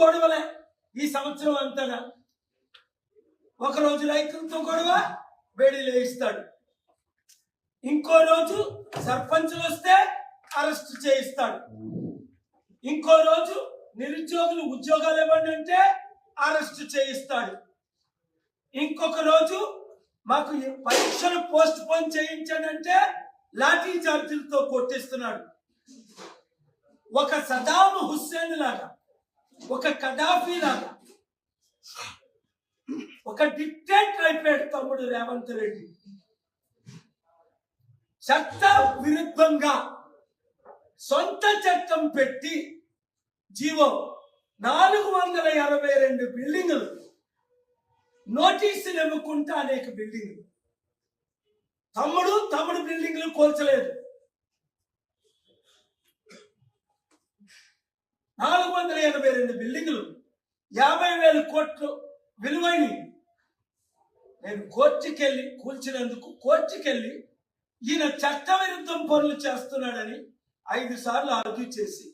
గొడవలే ఈ సంవత్సరం అంతగా. ఒక రోజు రైతులతో గొడవ వేడి లేయిస్తాడు. ఇంకో రోజు సర్పంచులు వస్తే అరెస్ట్ చేయిస్తాడు. ఇంకో రోజు నిరుద్యోగులు ఉద్యోగాలు ఇవ్వండి అంటే అరెస్ట్ చేయిస్తాడు. ఇంకొక రోజు మాకు పరీక్షలు పోస్ట్ పోన్ చేయించండి అంటే లాఠీ చార్జీలతో కొట్టిస్తున్నాడు. ఒక సదాం హుస్సేన్ లాగా ఒక కడాఫీ లాగా ఒక డిక్టేటర్ అయిపోయాడు తమ్ముడు రేవంత్ రెడ్డి. చట్ట విరుద్ధంగా సొంత చట్టం పెట్టి జీవో నాలుగు వందల ఎనభై రెండు బిల్డింగులు నోటీసులు ఇవ్వకుండా అనేక బిల్డింగులు. తమ్ముడు తమ్ముడు బిల్డింగులు కోల్చలేదు నాలుగు వందల ఎనభై రెండు బిల్డింగులు యాభై వేల కోట్లు విలువైనవి. నేను కోర్టుకెళ్ళి కూల్చినందుకు కోర్టుకెళ్ళి ఈయన చట్టవిరుద్ధం పనులు చేస్తున్నాడని ఐదు సార్లు ఆర్గ్యూ చేసి